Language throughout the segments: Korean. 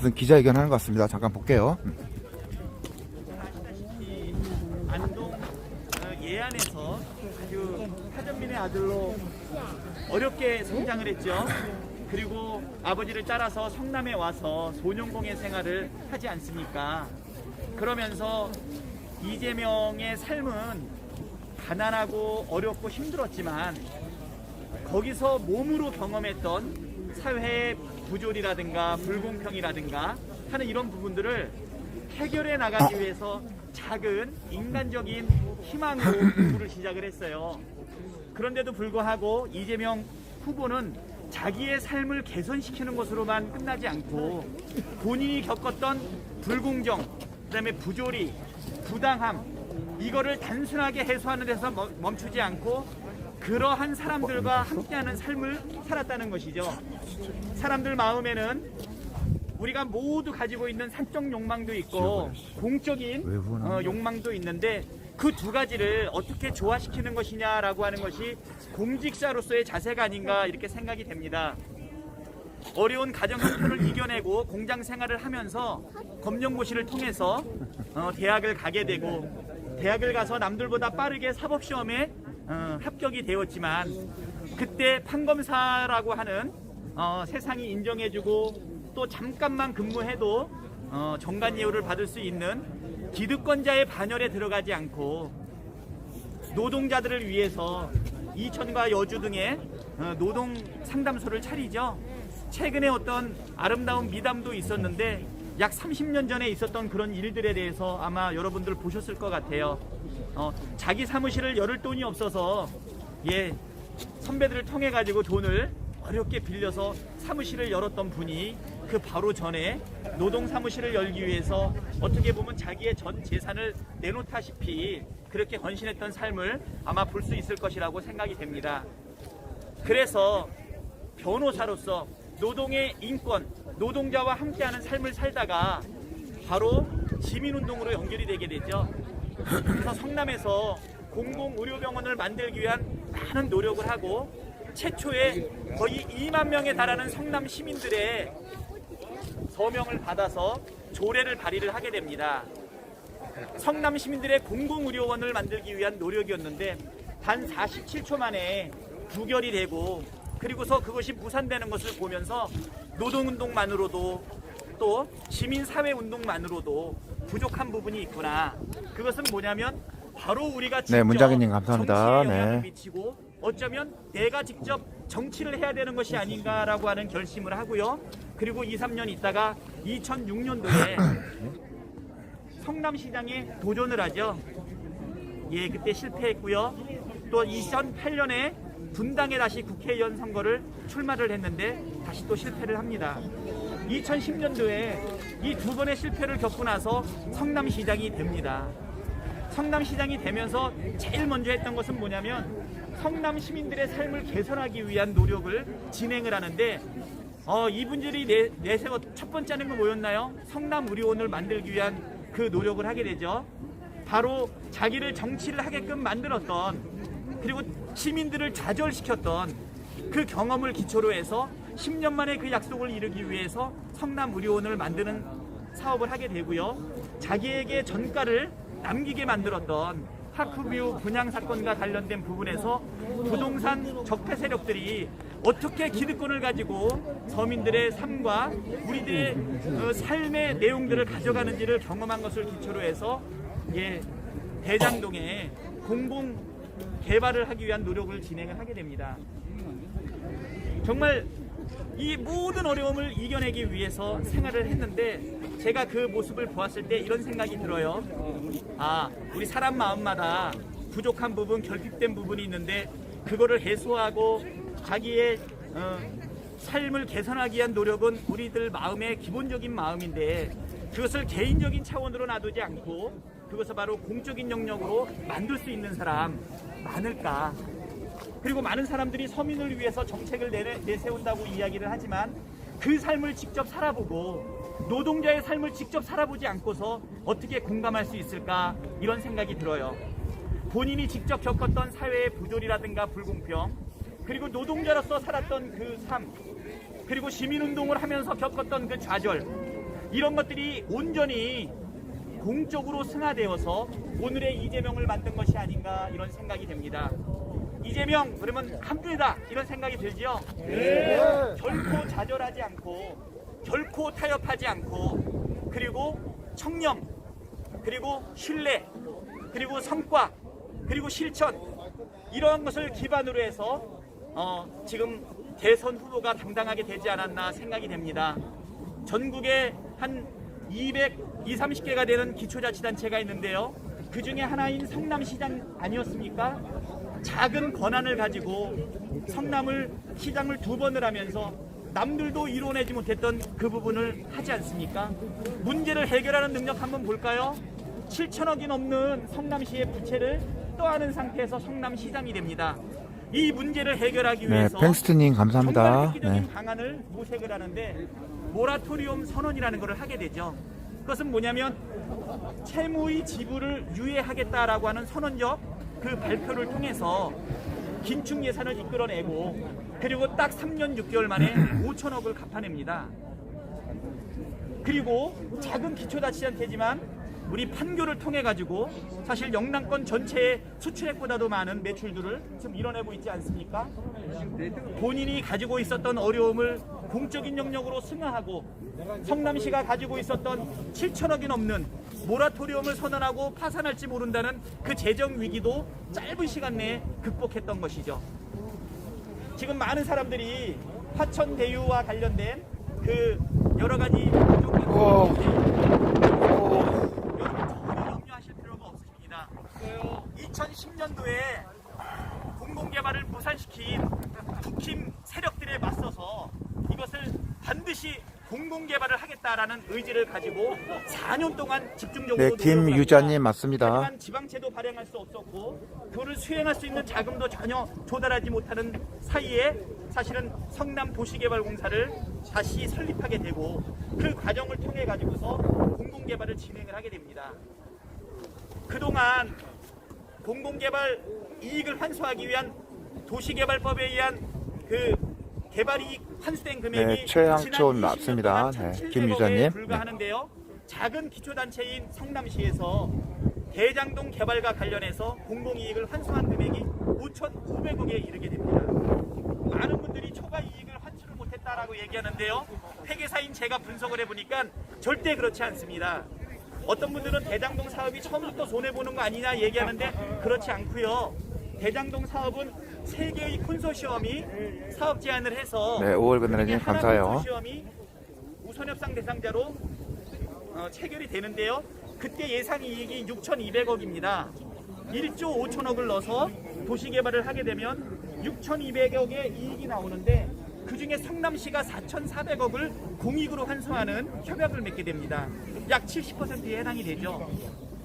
무슨 기자회견 하는 것 같습니다. 잠깐 볼게요. 음. 아시다시피 안동 어, 예안에서 그 하전민의 아들로 어렵게 성장을 했죠. 그리고 아버지를 따라서 성남에 와서 소년공예 생활을 하지 않습니까? 그러면서 이재명의 삶은 가난하고 어렵고 힘들었지만 거기서 몸으로 경험했던 사회의 부조리라든가 불공평이라든가 하는 이런 부분들을 해결해 나가기 위해서 작은 인간적인 희망으로 공부를 시작을 했어요. 그런데도 불구하고 이재명 후보는 자기의 삶을 개선시키는 것으로만 끝나지 않고 본인이 겪었던 불공정, 그다음에 부조리, 부당함 이거를 단순하게 해소하는 데서 멈- 멈추지 않고 그러한 사람들과 함께하는 삶을 살았다는 것이죠. 사람들 마음에는 우리가 모두 가지고 있는 사적 욕망도 있고 공적인 어, 욕망도 있는데 그 두 가지를 어떻게 조화시키는 것이냐라고 하는 것이 공직자로서의 자세가 아닌가 이렇게 생각이 됩니다. 어려운 가정 형편을 이겨내고 공장 생활을 하면서 검정고시를 통해서 어, 대학을 가게 되고 대학을 가서 남들보다 빠르게 사법 시험에 어, 합격이 되었지만 그때 판검사라고 하는 어, 세상이 인정해주고 또 잠깐만 근무해도 어, 정관 예우를 받을 수 있는 기득권자의 반열에 들어가지 않고 노동자들을 위해서 이천과 여주 등의 어, 노동 상담소를 차리죠. 최근에 어떤 아름다운 미담도 있었는데 약 30년 전에 있었던 그런 일들에 대해서 아마 여러분들 보셨을 것 같아요. 어, 자기 사무실을 열을 돈이 없어서 예 선배들을 통해 가지고 돈을 어렵게 빌려서 사무실을 열었던 분이 그 바로 전에 노동 사무실을 열기 위해서 어떻게 보면 자기의 전 재산을 내놓다시피 그렇게 헌신했던 삶을 아마 볼 수 있을 것이라고 생각이 됩니다. 그래서 변호사로서 노동의 인권, 노동자와 함께하는 삶을 살다가 바로 시민운동으로 연결이 되게 되죠. 그래서 성남에서 공공의료병원을 만들기 위한 많은 노력을 하고 최초에 거의 2만 명에 달하는 성남 시민들의 서명을 받아서 조례를 발의를 하게 됩니다. 성남 시민들의 공공의료원을 만들기 위한 노력이었는데 단 47초 만에 부결이 되고 그리고서 그것이 무산되는 것을 보면서 노동운동만으로도 또 시민사회운동만으로도 부족한 부분이 있구나. 그것은 뭐냐면 바로 우리가 직접 네, 문장희님 감사합니다. 네. 미치고 어쩌면 내가 직접 정치를 해야 되는 것이 아닌가라고 하는 결심을 하고요. 그리고 2, 3년 있다가 2006년도에 성남시장에 도전을 하죠. 예, 그때 실패했고요. 또 2008년에 분당에 다시 국회의원 선거를 출마를 했는데 다시 또 실패를 합니다. 2010년도에 이 두 번의 실패를 겪고 나서 성남시장이 됩니다. 성남시장이 되면서 제일 먼저 했던 것은 뭐냐면 성남 시민들의 삶을 개선하기 위한 노력을 진행을 하는데 어, 이분들이 내, 내세워 첫 번째 하는 건 뭐였나요? 성남 의료원을 만들기 위한 그 노력을 하게 되죠. 바로 자기를 정치를 하게끔 만들었던 그리고 시민들을 좌절시켰던 그 경험을 기초로 해서 10년 만에 그 약속을 이루기 위해서 성남 의료원을 만드는 사업을 하게 되고요. 자기에게 전가를 남기게 만들었던 하크뷰 분양 사건과 관련된 부분에서 부동산 적폐 세력들이 어떻게 기득권을 가지고 서민들의 삶과 우리들의 어, 삶의 내용들을 가져가는지를 경험한 것을 기초로 해서 예, 대장동에 공공 개발을 하기 위한 노력을 진행을 하게 됩니다. 정말 이 모든 어려움을 이겨내기 위해서 생활을 했는데 제가 그 모습을 보았을 때 이런 생각이 들어요. 아, 우리 사람 마음마다 부족한 부분, 결핍된 부분이 있는데 그거를 해소하고 자기의 어, 삶을 개선하기 위한 노력은 우리들 마음의 기본적인 마음인데 그것을 개인적인 차원으로 놔두지 않고 그것을 바로 공적인 영역으로 만들 수 있는 사람 많을까? 그리고 많은 사람들이 서민을 위해서 정책을 내내, 내세운다고 이야기를 하지만 그 삶을 직접 살아보고 노동자의 삶을 직접 살아보지 않고서 어떻게 공감할 수 있을까 이런 생각이 들어요. 본인이 직접 겪었던 사회의 부조리라든가 불공평 그리고 노동자로서 살았던 그 삶 그리고 시민운동을 하면서 겪었던 그 좌절 이런 것들이 온전히 공적으로 승화되어서 오늘의 이재명을 만든 것이 아닌가 이런 생각이 됩니다. 이재명 그러면 한분이다 이런 생각이 들지요. 결코 좌절하지 않고 결코 타협하지 않고 그리고 청렴 그리고 신뢰 그리고 성과 그리고 실천 이러한 것을 기반으로 해서 어, 지금 대선 후보가 당당하게 되지 않았나 생각이 됩니다. 전국에 한 200, 2, 30개가 되는 기초자치단체가 있는데요. 그 중에 하나인 성남시장 아니었습니까? 작은 권한을 가지고 성남을 시장을 두 번을 하면서 남들도 이뤄내지 못했던 그 부분을 하지 않습니까? 문제를 해결하는 능력 한번 볼까요? 7천억이 넘는 성남시의 부채를 떠안은 상태에서 성남시장이 됩니다. 이 문제를 해결하기 네, 위해서 팽스트님 정말 감사합니다. 획기적인 네. 방안을 모색을 하는데 모라토리움 선언이라는 것을 하게 되죠. 그것은 뭐냐면 채무의 지불을 유예하겠다라고 하는 선언적 그 발표를 통해서 긴축 예산을 이끌어내고 그리고 딱 3년 6개월 만에 5천억을 갚아냅니다. 그리고 작은 기초자치단체지만 우리 판교를 통해 가지고 사실 영남권 전체의 수출액보다도 많은 매출들을 지금 이뤄내고 있지 않습니까? 본인이 가지고 있었던 어려움을 공적인 영역으로 승화하고 성남시가 가지고 있었던 7천억이 넘는 모라토리움을 선언하고 파산할지 모른다는 그 재정 위기도 짧은 시간 내에 극복했던 것이죠. 지금 많은 사람들이 화천 대유와 관련된 그 여러 가지 오. 여러분 전혀 염려하실 필요가 없으십니다. 2010년도에 공공개발을 무산시킨 북힘 세력들에 맞서서 이것을 반드시 공공개발을 하겠다라는 의지를 가지고 4년 동안 집중적으로 네. 김유자님 맞습니다. 지방채도 발행할 수 없었고 그거를 수행할 수 있는 자금도 전혀 조달하지 못하는 사이에 사실은 성남 도시개발공사를 다시 설립하게 되고 그 과정을 통해 가지고서 공공개발을 진행을 하게 됩니다. 그동안 공공개발 이익을 환수하기 위한 도시개발법에 의한 그 개발 이익 환수된 금액이 네, 최양촌 지난 20년 맞습니다. 네, 1,700억에 김유자님. 불과하는데요. 작은 기초단체인 성남시에서 대장동 개발과 관련해서 공공이익을 환수한 금액이 5,500억에 이르게 됩니다. 많은 분들이 초과 이익을 환수를 못했다라고 얘기하는데요. 회계사인 제가 분석을 해보니까 절대 그렇지 않습니다. 어떤 분들은 대장동 사업이 처음부터 손해 보는 거 아니냐 얘기하는데 그렇지 않고요. 대장동 사업은 세 개의 콘소시엄이 사업 제안을 해서 네, 5월 그날님 그중에 하나 감사해요. 콘소시엄이 우선 협상 대상자로 어, 체결이 되는데요. 그때 예상 이익이 6,200억입니다. 1조 5천억을 넣어서 도시 개발을 하게 되면 6,200억의 이익이 나오는데 그 중에 성남시가 4,400억을 공익으로 환수하는 협약을 맺게 됩니다. 약 70%에 해당이 되죠.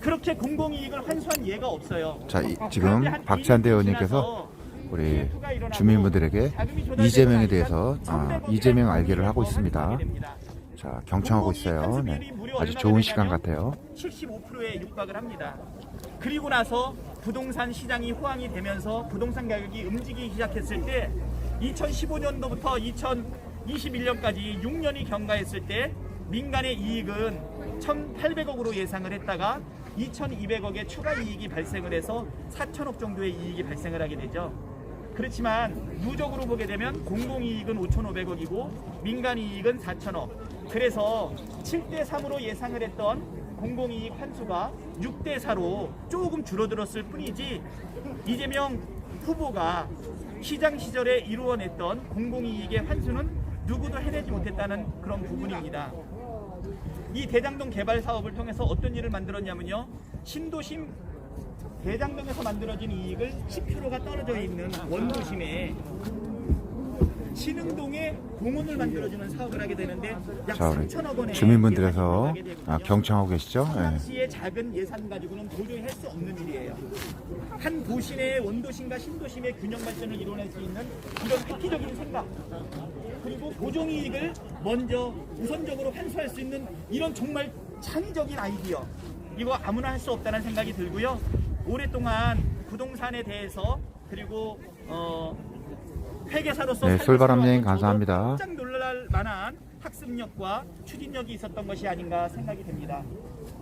그렇게 공공이익을 환수한 예가 없어요. 자, 이- 지금 박찬대 2년 의원님께서 우리 주민분들에게 이재명에 대해서 아, 1,100억이라는 이재명 알기를 하고 있습니다. 자, 경청하고 있어요. 네, 아주 좋은 시간 같아요. 75%에 육박을 합니다. 그리고 나서 부동산 시장이 호황이 되면서 부동산 가격이 움직이기 시작했을 때 2015년도부터 2021년까지 6년이 경과했을 때 민간의 이익은 1,800억으로 예상을 했다가 2,200억의 추가 이익이 발생을 해서 4천억 정도의 이익이 발생을 하게 되죠. 그렇지만 누적으로 보게 되면 공공이익은 5,500억이고 민간이익은 4천억. 그래서 7대 3으로 예상을 했던 공공이익 환수가 6대 4로 조금 줄어들었을 뿐이지 이재명 후보가 시장 시절에 이루어냈던 공공이익의 환수는 누구도 해내지 못했다는 그런 부분입니다. 이 대장동 개발 사업을 통해서 어떤 일을 만들었냐면요. 신도심 대장동에서 만들어진 이익을 10km가 떨어져 있는 원도심에 신흥동에 공원을 만들어주는 사업을 하게 되는데 약 자, 우리 3천억 원의 들어가게 아. 경청하고 계시죠? 네. 성남시의 작은 예산 가지고는 도저히 할 수 없는 일이에요. 한 도시 내의 원도심과 신도심의 균형 발전을 이뤄낼 수 있는 이런 획기적인 생각 그리고 보종이익을 먼저 우선적으로 환수할 수 있는 이런 정말 창의적인 아이디어 이거 아무나 할 수 없다는 생각이 들고요. 오랫동안 부동산에 대해서 그리고 어, 회계사로서 네, 살아왔던 저도 감사합니다. 깜짝 놀랄 만한 학습력과 추진력이 있었던 것이 아닌가 생각이 됩니다.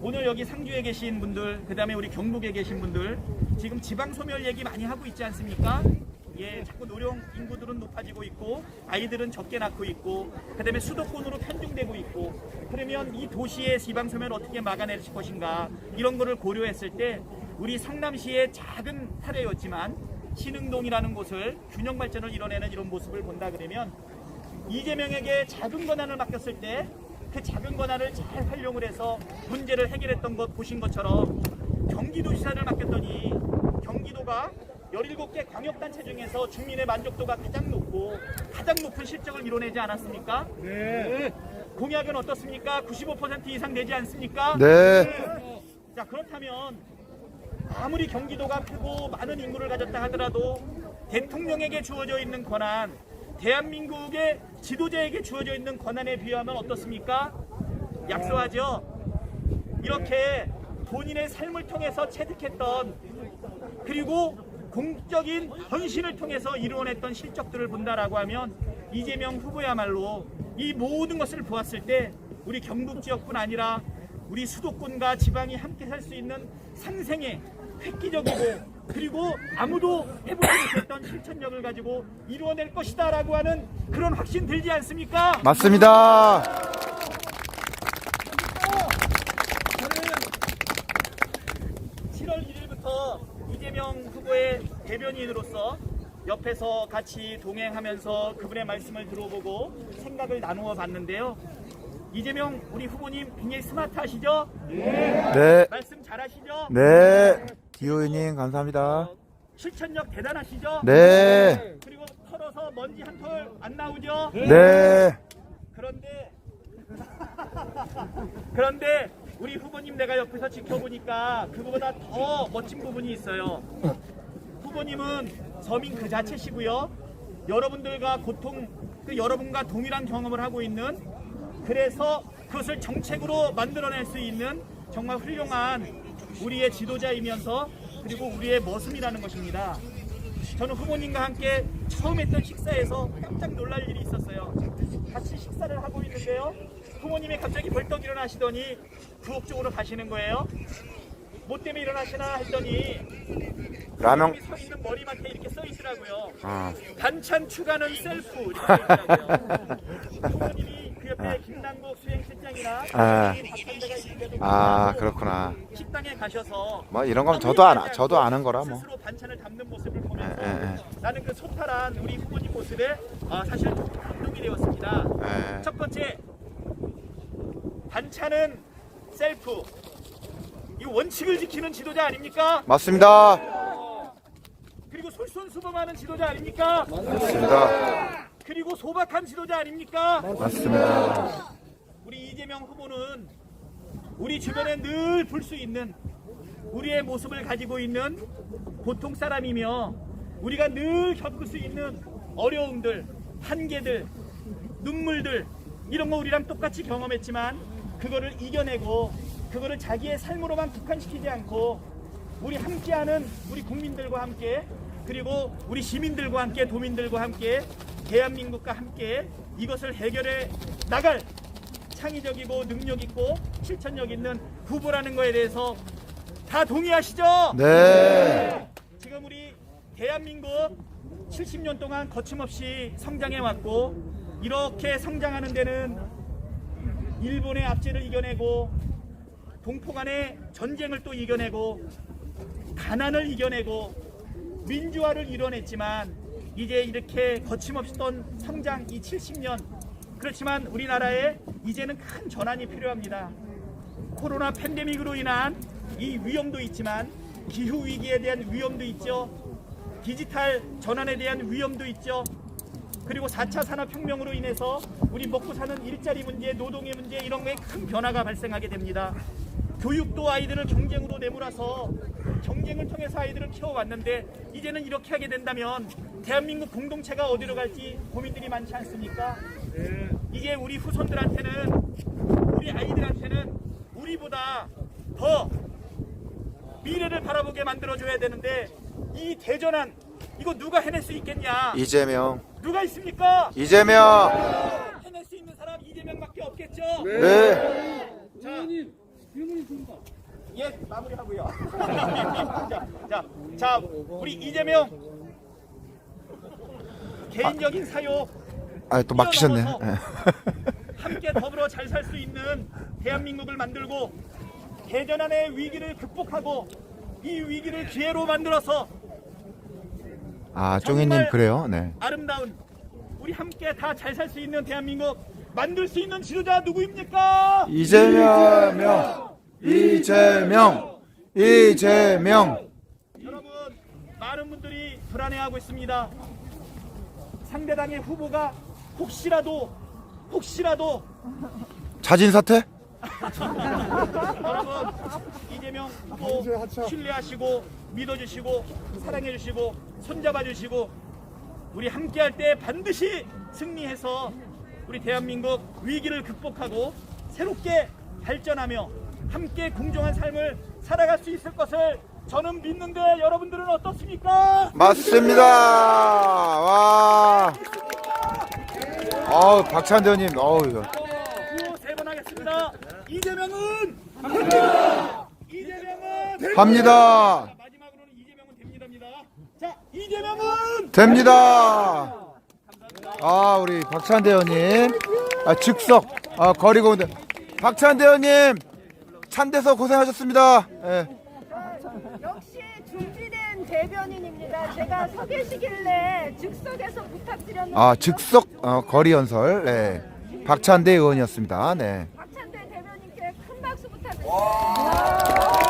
오늘 여기 상주에 계신 분들, 그 다음에 우리 경북에 계신 분들, 지금 지방 소멸 얘기 많이 하고 있지 않습니까? 예, 자꾸 노령 인구들은 높아지고 있고 아이들은 적게 낳고 있고 그다음에 수도권으로 편중되고 있고 그러면 이 도시의 지방 소멸을 어떻게 막아낼 것인가 이런 거를 고려했을 때 우리 성남시의 작은 사례였지만 신흥동이라는 곳을 균형 발전을 이뤄내는 이런 모습을 본다 그러면 이재명에게 작은 권한을 맡겼을 때 그 작은 권한을 잘 활용을 해서 문제를 해결했던 것 보신 것처럼 경기도지사를 맡겼더니 경기도가 17개 광역단체 중에서 주민의 만족도가 가장 높고 가장 높은 실적을 이뤄내지 않았습니까? 네. 공약은 어떻습니까? 95% 이상 되지 않습니까? 네. 자 그렇다면 아무리 경기도가 크고 많은 인구를 가졌다 하더라도 대통령에게 주어져 있는 권한, 대한민국의 지도자에게 주어져 있는 권한에 비하면 어떻습니까? 약소하죠. 이렇게 본인의 삶을 통해서 체득했던 그리고 공적인 헌신을 통해서 이루어냈던 실적들을 본다라고 하면 이재명 후보야말로 이 모든 것을 보았을 때 우리 경북 지역뿐 아니라 우리 수도권과 지방이 함께 살 수 있는 상생의 획기적이고 그리고 아무도 해보지 못했던 실천력을 가지고 이루어낼 것이다라고 하는 그런 확신 들지 않습니까? 맞습니다. 저는 7월 1일부터 이재명 후보의 대변인으로서 옆에서 같이 동행하면서 그분의 말씀을 들어보고 생각을 나누어 봤는데요. 이재명 우리 후보님 굉장히 스마트하시죠? 네. 말씀 잘하시죠? 네. 디오이님 감사합니다. 어, 실천력 대단하시죠? 네. 그리고 털어서 먼지 한톨안 나오죠? 네. 그런데 그런데 우리 후보님 내가 옆에서 지켜보니까 그거보다 더 멋진 부분이 있어요. 후보님은 서민 그 자체시고요. 여러분들과 고통 그 여러분과 동일한 경험을 하고 있는 그래서 그것을 정책으로 만들어낼 수 있는 정말 훌륭한 우리의 지도자이면서 그리고 우리의 머슴이라는 것입니다. 저는 후보님과 함께 처음 했던 식사에서 깜짝 놀랄 일이 있었어요. 같이 식사를 하고 있는데요. 후보님이 갑자기 벌떡 일어나시더니 부엌 쪽으로 가시는 거예요. 뭐 때문에 일어나시나 했더니 라면. 서 있는 머리맡에 이렇게 써 있더라고요. 아, 반찬 추가는 셀프 이렇게 있더라고요. 그 옆에 김남국 수행실장이나 아. 박한대가 있는데도 아 그렇구나. 식당에 가셔서 뭐 이런 건 저도 안 저도 아는 거라 뭐. 스스로 반찬을 담는 모습을 보면서 예, 예, 예. 나는 그 소탈한 우리 후보님 모습에 아, 사실 감동이 되었습니다. 예. 첫 번째 반찬은 셀프. 이 원칙을 지키는 지도자 아닙니까? 맞습니다. 그리고 솔선수범하는 지도자 아닙니까? 맞습니다. 그리고 소박한 지도자 아닙니까? 맞습니다. 우리 이재명 후보는 우리 주변에 늘 볼 수 있는 우리의 모습을 가지고 있는 보통 사람이며 우리가 늘 겪을 수 있는 어려움들, 한계들, 눈물들 이런 거 우리랑 똑같이 경험했지만 그거를 이겨내고 그거를 자기의 삶으로만 국한시키지 않고 우리 함께하는 우리 국민들과 함께 그리고 우리 시민들과 함께 도민들과 함께 대한민국과 함께 이것을 해결해 나갈 창의적이고 능력 있고 실천력 있는 후보라는 거에 대해서 다 동의하시죠? 네. 지금 우리 대한민국 70년 동안 거침없이 성장해 왔고 이렇게 성장하는 데는 일본의 압제를 이겨내고 동포 간의 전쟁을 또 이겨내고 가난을 이겨내고 민주화를 이뤄냈지만 이제 이렇게 거침없던 성장 이 70년 그렇지만 우리나라에 이제는 큰 전환이 필요합니다. 코로나 팬데믹으로 인한 이 위험도 있지만 기후 위기에 대한 위험도 있죠. 디지털 전환에 대한 위험도 있죠. 그리고 4차 산업혁명으로 인해서 우리 먹고 사는 일자리 문제, 노동의 문제 이런 거에 큰 변화가 발생하게 됩니다. 교육도 아이들을 경쟁으로 내몰아서 경쟁을 통해서 아이들을 키워왔는데 이제는 이렇게 하게 된다면 대한민국 공동체가 어디로 갈지 고민들이 많지 않습니까? 이제 우리 후손들한테는 우리 아이들한테는 우리보다 더 미래를 바라보게 만들어줘야 되는데 이 대전환 이거 누가 해낼 수 있겠냐? 이재명. 누가 있습니까? 이재명 아시겠죠? 네. 자, 예, 마무리하고요. 자, 자, 자, 우리 이재명 개인적인 사유 아, 또 막히셨네. 예. 함께 더불어 잘 살 수 있는 대한민국을 만들고 대전환의 위기를 극복하고 이 위기를 기회로 만들어서 아, 쫑이님 그래요. 네. 아름다운 우리 함께 다 잘 살 수 있는 대한민국 만들 수 있는 지도자 누구입니까? 이재명, 이재명, 이재명. 여러분 많은 분들이 불안해하고 있습니다. 상대당의 후보가 혹시라도 혹시라도 자진 사퇴? 여러분 이재명 후보 신뢰하시고 믿어주시고 사랑해주시고 손잡아주시고 우리 함께할 때 반드시 승리해서 우리 대한민국 위기를 극복하고 새롭게 발전하며 함께 공정한 삶을 살아갈 수 있을 것을 저는 믿는데 여러분들은 어떻습니까? 맞습니다. 와. 어우, 박찬대 의원님, 어우, 이거. 세번 하겠습니다. 이재명은 이재명은 합니다. 자, 마지막으로는 이재명은 됩니다입니다. 자, 이재명은 됩니다. 아, 우리 박찬대 의원님. 아, 즉석. 아, 거리공대. 박찬대 의원님. 찬대서 고생하셨습니다. 예. 역시 준비된 대변인입니다. 제가 서 계시길래 즉석에서 부탁드렸는데 아, 즉석 어, 거리 연설. 네. 박찬대 의원이었습니다. 네. 박찬대 대변인께 큰 박수 부탁드립니다.